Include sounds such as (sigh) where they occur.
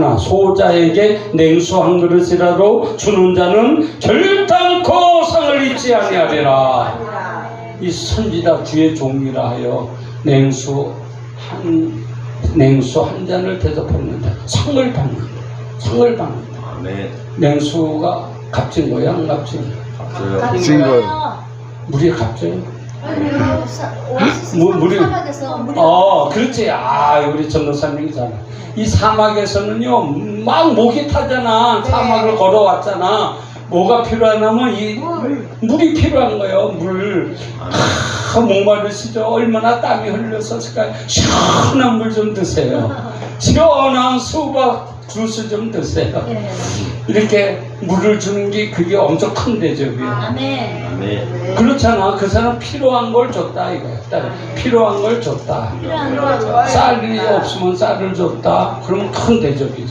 하나 소자에게 냉수 한 그릇이라도 주는 자는 결단코 상을 잊지 아니하리라. 이 선지자 주의 종이라 하여 냉수 한 냉수 한 잔을 대접했는데 상을 받는다. 상을 받는다. 아멘. 냉수가 값진 거야, 안 값진 거야? 값진 물이 값져요? 물- 물이- 사막에서 물이 어, 그렇지. 아, 우리 전도사님이잖아. 이 사막에서는요, 막 목이 타잖아. 사막을 걸어왔잖아. 뭐가 필요하냐면 이 물이 필요한 거예요. 물. 아, 목마르시죠? 얼마나 땀이 흘렸었을까요? 시원한 물 좀 드세요. (laughs) 시원한 수박 주스 좀 드세요. 예. 이렇게 물을 주는 게 그게 엄청 큰 대접이에요. 아멘. 아멘. 그렇잖아. 그 사람 필요한 걸 줬다 이거야. 딸, 필요한 걸 줬다. 필요한 거 쌀이 없으면 쌀을 줬다. 그러면 큰 대접이죠.